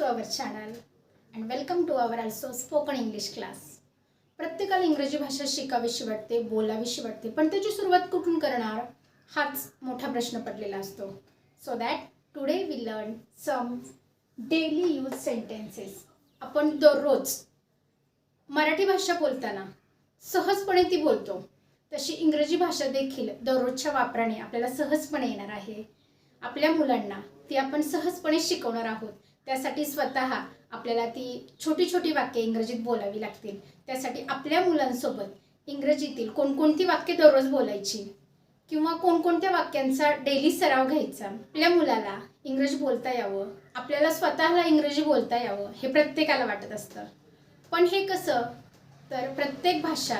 To our channel and welcome to our also spoken English class प्रत्येकाला इंग्रजी भाषा शिकावीशी वाटते बोलावीशी वाटते पण त्याची सुरुवात कुठून करणार? हाच मोठा प्रश्न पडलेला असतो. So that today we learn some daily use sentences आपण दररोज मराठी भाषा बोलताना सहजपणे ती बोलतो. तशी इंग्रजी भाषा देखील दररोजच्या वापराने आपल्याला सहजपणे येणार आहे. आपल्या मुलांना ती आपण सहजपणे शिकवणार आहोत. त्यासाठी स्वतः आपल्याला ती छोटी छोटी वाक्य इंग्रजीत बोलावी लागतील. त्यासाठी आपल्या मुलांसोबत इंग्रजीतील कोणकोणती वाक्य दररोज बोलायची? किंवा कोणकोणत्या वाक्यांचा डेली सराव घ्यायचा? आपल्या मुलाला इंग्रजी बोलता यावं आपल्याला स्वतःला इंग्रजी बोलता यावं हे प्रत्येकाला वाटत असतं. पण हे कसं? तर प्रत्येक भाषा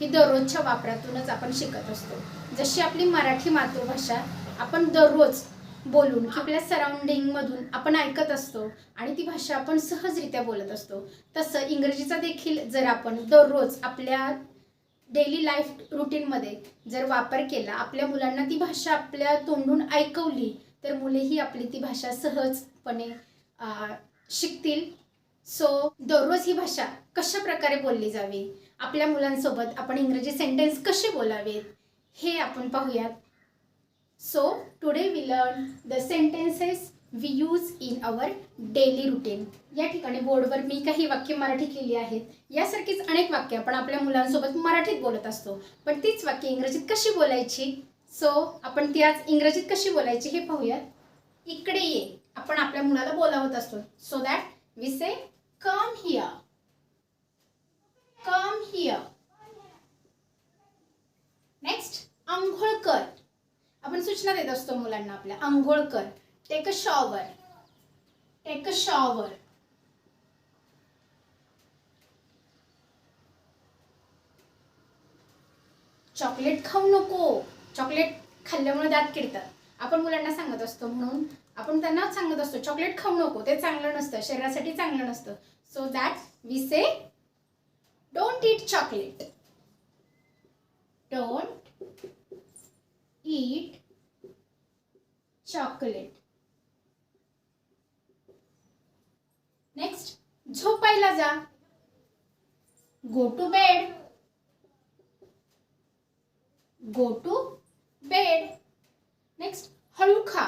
ही दररोजच्या वापरातूनच आपण शिकत असतो. जशी आपली मराठी मातृभाषा आपण दररोज बोलून आपल्या सराउंडिंगमधून आपण ऐकत असतो आणि ती भाषा आपण सहजरित्या बोलत असतो. तसं इंग्रजीचा देखील जर आपण दररोज आपल्या डेली लाईफ रुटीनमध्ये जर वापर केला आपल्या मुलांना ती भाषा आपल्या तोंडून ऐकवली तर मुलेही आपली ती भाषा सहजपणे शिकतील. सो दररोज ही भाषा कशा प्रकारे बोलली जावी? आपल्या मुलांसोबत आपण इंग्रजी सेंटेन्स कसे बोलावेत? हे आपण पाहूयात. So today we learn the sentences we use in our daily routine या ठिकाणी बोर्डवर मी काही वाक्य मराठीत लिहिली आहेत. यासारखीच अनेक वाक्य आपण आपल्या मुलांसोबत मराठीत बोलत असतो. पण तीच वाक्य इंग्रजीत कशी बोलायची? सो आपण ती आज इंग्रजीत कशी बोलायची हे पाहूयात. इकडे ये. आपण आपल्या मुलाला बोलावत असतो. So that we say come here come here next आंघोळ कर आपण सूचना देत असतो मुलांना आपल्या. आंघोळ कर take a shower take a shower chocolate खाऊ नको. चॉकलेट खाल्ल्यामुळे दात किडतात. आपण मुलांना सांगत असतो म्हणून आपण त्यांना सांगत असतो चॉकलेट खाऊ नको. ते चांगलं नसतं. शरीरासाठी चांगलं नसतं. So that we say don't eat chocolate don't chocolate next झोपायला जा. Go to bed go to bed next हळू खा.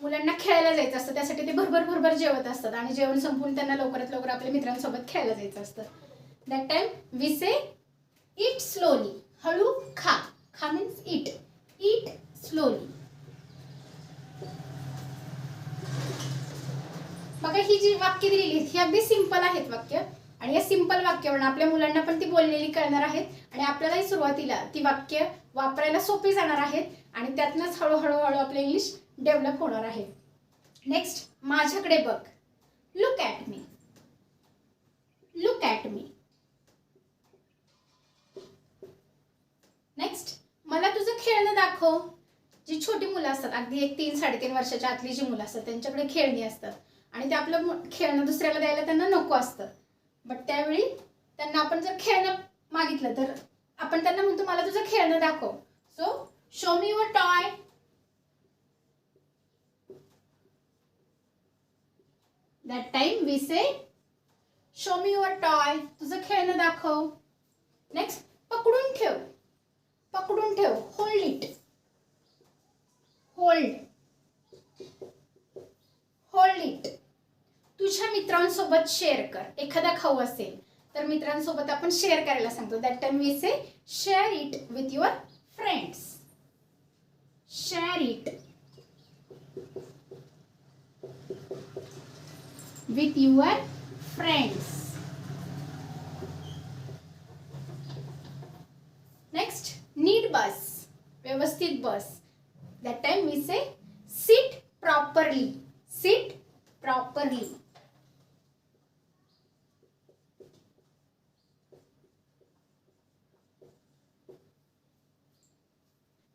मुलांना खेळायला जायचं असतं त्यासाठी ते भरभर भरभर जेवत असतात आणि जेवण संपून त्यांना लवकरात लवकर आपल्या मित्रांसोबत खेळायला जायचं असतं. That time we say eat slowly हळू खा. खा मीन्स इट इट स्लोली ही जी वाक्य दिलेली आहेत ही अगदी सिंपल आहेत वाक्य. आणि या सिंपल वाक्यावरून आपल्या मुलांना पण ती बोललेली कळणार आहेत. आणि आपल्यालाही सुरुवातीला ती वाक्य वापरायला सोपी जाणार आहेत. आणि त्यातनंच हळूहळू हळू आपलं इंग्लिश डेव्हलप होणार आहे. नेक्स्ट माझ्याकडे बघ. Look at me look at me next मला तुझं खेळणं दाखव. जी छोटी मुलं असतात अगदी एक तीन साडेतीन वर्षाच्या आतली जी मुलं असतात त्यांच्याकडे खेळणी असतात. आणि ते आपलं खेळणं दुसऱ्याला द्यायला त्यांना नको असतं. बट त्यावेळी त्यांना आपण जर खेळणं मागितलं तर आपण त्यांना म्हणतो मला तुझं खेळणं दाखव. So show me your toy that time we say show me your toy तुझं खेळणं दाखव. नेक्स्ट पकडून ठेव. पकडून ठेव. होल्ड इट होल्ड इट तुझ्या मित्रांसोबत शेअर कर. एखादा खाऊ असेल तर मित्रांसोबत आपण शेअर करायला सांगतो. That time we say share it with your friends share it with your friends next नीट बस व्यवस्थित बस that time we say sit properly sit properly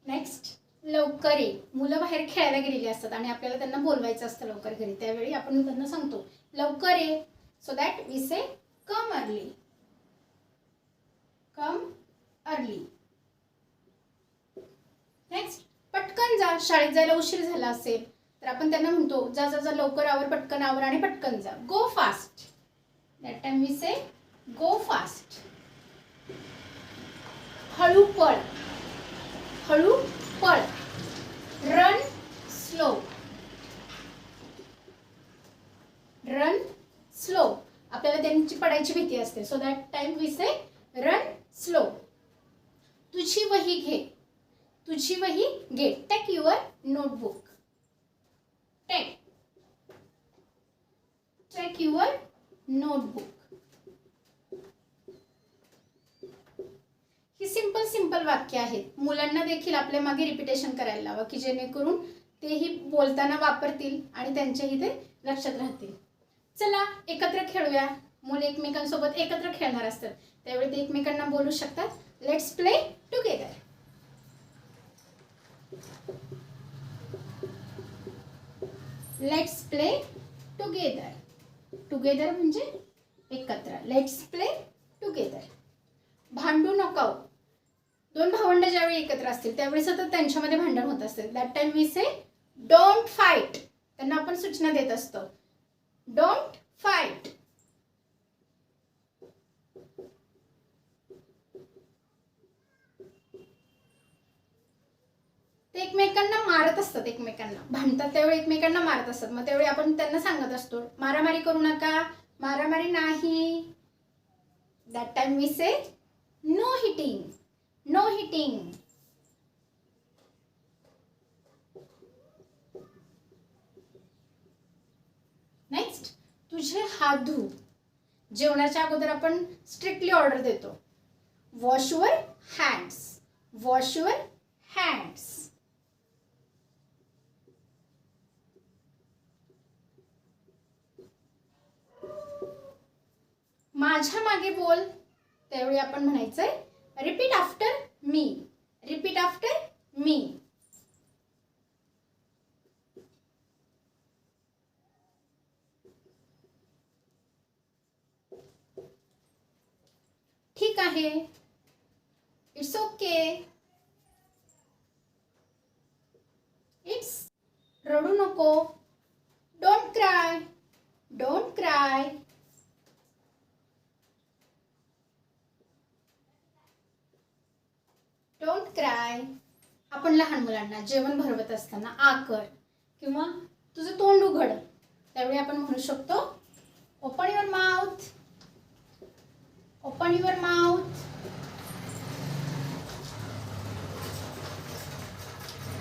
next लवकर ये. मुलं बाहेर खेळायला गेलेली असतात आणि आपल्याला त्यांना बोलवायचं असतं लवकर घरी. त्यावेळी आपण त्यांना सांगतो लवकर ये. So that we say come early come early next पटकन जा. शाळेत जायला उशीर झाला असेल तर आपण त्यांना म्हणतो जा जा जा लवकर आवर पटकन आवर आणि पटकन जा. Go fast that time we say go fast हळू पळ. हळू पळ. रन स्लो रन स्लो आपल्याला त्यांची पडायची भीती असते. So that time we say run slow तुझी वही घे. तुझी वही घे. Take your notebook take take your notebook he simple वाक्य आहेत. मुलांना देखील आपल्या मागे रिपिटेशन करायला लावा की जेणेकरून तेही बोलताना वापरतील आणि त्यांच्याही ते लक्षात राहतील. चला एकत्र खेळूया. मुले एकमेकांसोबत एकत्र खेळणार असतात. त्यावेळी ते एकमेकांना बोलू शकतात. Let's play together let's play together together म्हणजे एकत्र. लेट्स प्ले टुगेदर भांडू नकाऊ दोन भावंड ज्यावेळी एकत्र असतील त्यावेळी सतत त्यांच्यामध्ये भांडण होत असते. That time we say don't fight त्यांना आपण सूचना देत असतो. डोंट फाईट ते एकमेकांना मारत असतात एकमेकांना. भांडतात त्यावेळी एकमेकांना मारत असतात. मग त्यावेळी आपण त्यांना सांगत असतो मारामारी करू नका मारामारी नाही. That time we say no hitting no hitting next तुझे हात धु जेवणाच्या अगोदर आपण स्ट्रिक्टली ऑर्डर देतो. Wash your hands wash your hands माझ्या मागे बोल. त्यावेळी आपण म्हणायचंय repeat after me repeat after me ठीक आहे. इट्स ओके इट्स रडू नको. Don't cry don't cry don't cry आपण लहान मुलांना जेवण भरवत असताना आकर किंवा तुझं तोंड उघड. त्यावेळी आपण म्हणू शकतो open your mouth open your mouth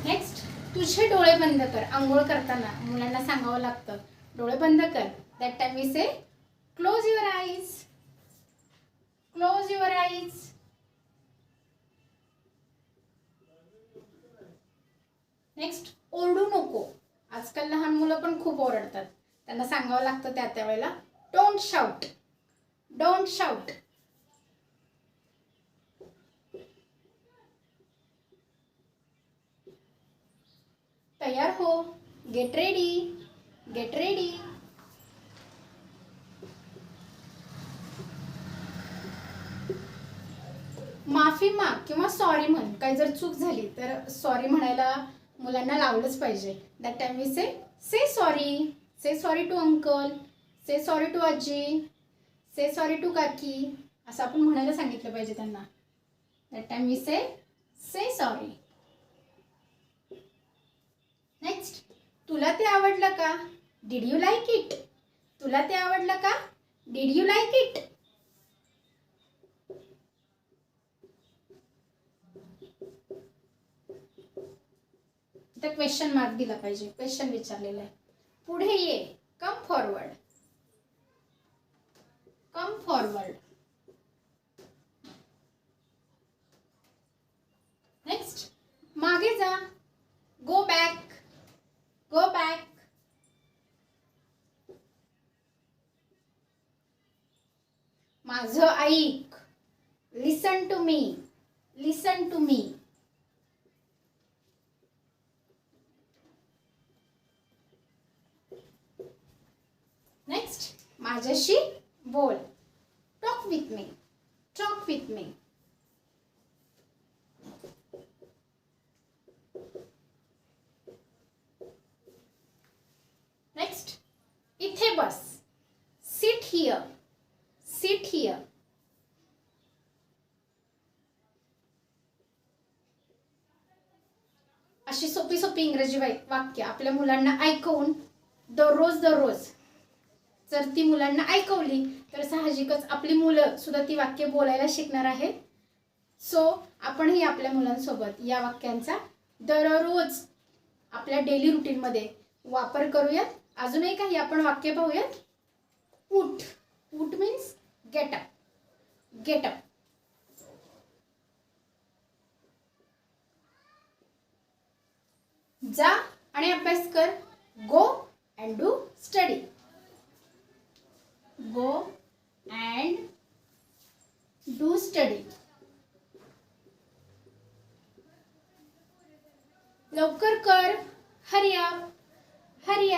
next तुझे डोळे बंद कर. आंघोळ करताना मुलांना सांगावं लागतं डोळे बंद कर. That time we say close your eyes close your eyes next ओरडू नको. आजकाल लहान मुलं पण खूप ओरडतात. त्यांना सांगावं लागतं त्या त्या वेळेला डोंट शाउट डोंट शाउट तयार हो. गेट रेडी गेट रेडी माफी माग किंवा सॉरी म्हण. काही जर चूक झाली तर सॉरी म्हणायला मुलांना लावलंच पाहिजे. That time we say say sorry say sorry to uncle say sorry to आजी. से सॉरी टू काकी. असं आपण म्हणायला सांगितलं पाहिजे त्यांना. That time we say say sorry next तुला ते आवडलं का? डीड यू लाईक इट तुला ते आवडलं का? डीड यू लाईक इट इथं क्वेश्चन मार्क दिला पाहिजे. क्वेश्चन विचारलेलं आहे. पुढे ये. Come forward come forward next मागे जा गो बॅक गो बॅक माझं ऐक listen to me listen to me next माझ्याशी बोल. Talk with me talk with me इथे बस. सिट हिअर सिट हिअर अशी सोपी सोपी इंग्रजी वाक्य आपल्या मुलांना ऐकवून दररोज दररोज जर ती मुलांना ऐकवली तर साहजिकच आपली मुलं सुद्धा ती वाक्य बोलायला शिकणार आहेत. सो आपणही आपल्या मुलांसोबत या वाक्यांचा दररोज आपल्या डेली रुटीनमध्ये वापर करूयात. अजूनही काही आपण वाक्य पाहूयात? उठ उठ मीन्स गेटअप गेटअप जा आणि अभ्यास कर. Go and do study go and do study लवकर कर. हरी हरिया हरी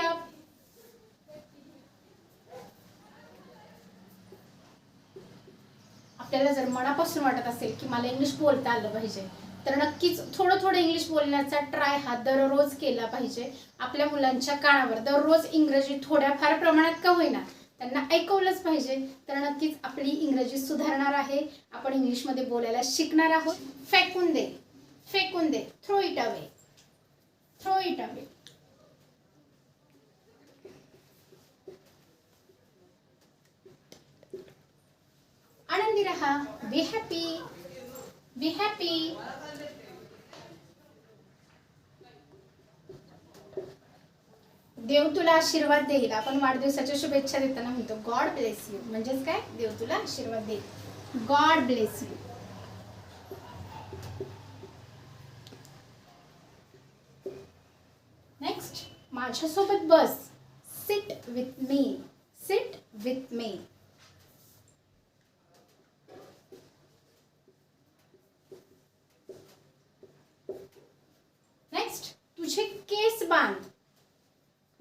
आपल्याला जर मनापासून वाटत असेल की मला इंग्लिश बोलता आलं पाहिजे तर नक्कीच थोडं थोडं इंग्लिश बोलण्याचा ट्राय हा दररोज केला पाहिजे. आपल्या मुलांच्या कानावर दररोज इंग्रजी थोड्याफार प्रमाणात का होईना त्यांना ऐकवलंच पाहिजे. तर नक्कीच आपली इंग्रजी सुधारणार आहे. आपण इंग्लिशमध्ये बोलायला शिकणार आहोत. फेकून दे. फेकून दे. Throw it away throw it away आनंदी रहा. बी हॅपी बी हॅपी देव तुला आशीर्वाद देईल. आपण वाढदिवसाच्या शुभेच्छा देताना म्हणतो गॉड ब्लेस यू म्हणजेच काय? देव तुला आशीर्वाद देईल. गॉड ब्लेस यू नेक्स्ट माझ्यासोबत बस. Sit with me sit with me next तुझे केस बांध.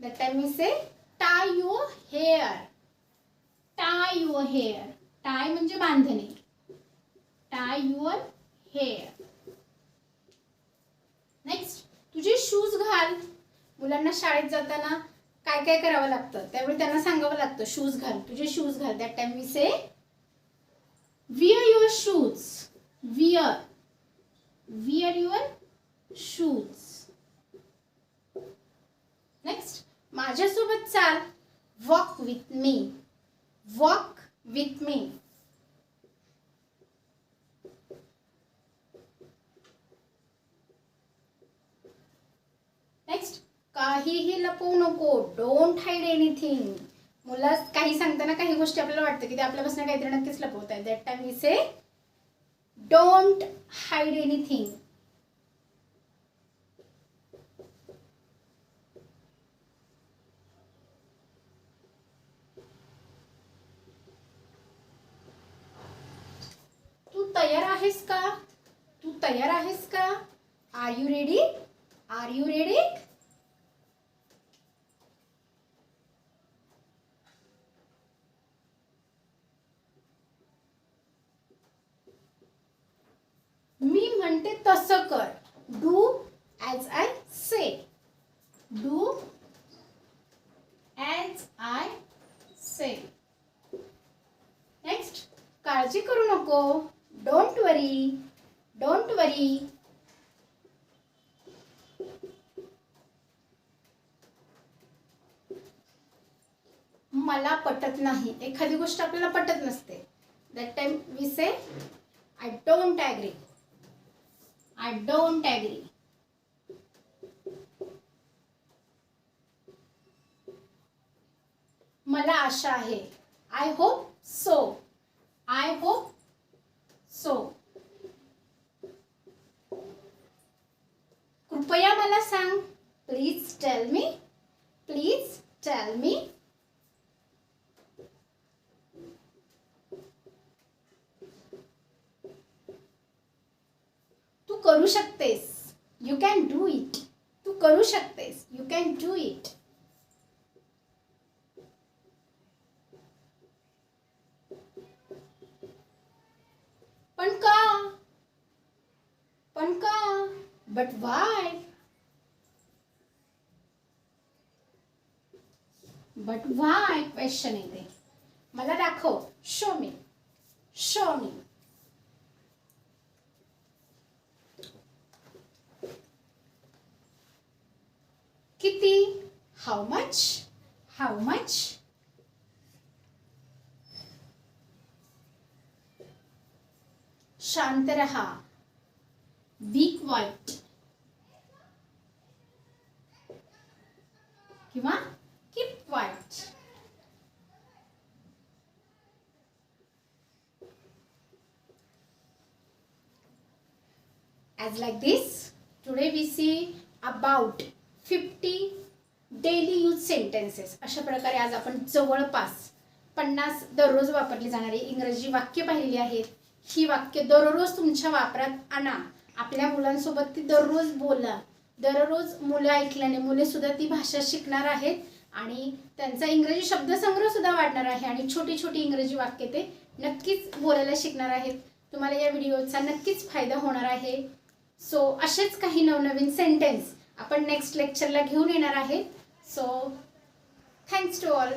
That time we say tie your hair. Tie your hair. Tie म्हणजे बांधणे. Tie your hair. नेक्स्ट तुझे शूज घाल. मुलांना शाळेत जाताना काय काय करावं लागतं? त्यावेळी त्यांना सांगावं लागतं शूज घाल. तुझे शूज घाल. That time we say wear your shoes wear wear your shoes next माझ्यासोबत चाल. Walk with me walk with me next काहीही लपवू नको. डोंट हाईड एनिथिंग मुला काही सांगताना काही गोष्टी आपल्याला वाटतं की ते आपल्यापासून काहीतरी नक्कीच लपवत आहे that time we say don't hide anything तू तयार आहेस का? तू तयार आहेस का? Are you ready are you ready मी म्हणते तसं कर. Do as I say do as I say next काळजी करू नको. डोंट वरी डोंट वरी मला पटत नाही. एखादी गोष्ट आपल्याला पटत नसते. That time we say I don't agree I don't agree मला आशा आहे. I hope so I hope so कृपया मला सांग please tell me please tell me तू करू शकतेस यू कॅन डू इट तू करू शकतेस यू कॅन डू इट पण का पण का but why but why question येते. मला दाखव. शो मी शो मी किती? हाऊ मच हाऊ मच शांत रहा. वीक क्वाइट किंवा keep quiet As like this, today we see about 50 daily use sentences. अशा प्रकारे आज आपण जवळपास पन्नास दररोज वापरली जाणारी इंग्रजी वाक्य पाहिली आहेत. ही वाक्य दररोज तुमच्या वापरात आणा. आपल्या मुलांसोबत ती दररोज बोला. दररोज मुलं ऐकल्याने मुले सुद्धा ती भाषा शिकणार आहेत आणि त्यांचा इंग्रजी शब्दसंग्रह सुद्धा वाढणार आहे आणि छोटी छोटी इंग्रजी वाक्य ते नक्कीच बोलायला शिकणार आहेत. तुम्हाला या व्हिडिओचा नक्कीच फायदा होणार आहे. सो असेच काही नवनवीन सेंटेन्स आपण नेक्स्ट लेक्चरला घेऊन येणार आहेत सो थँक्स टू ऑल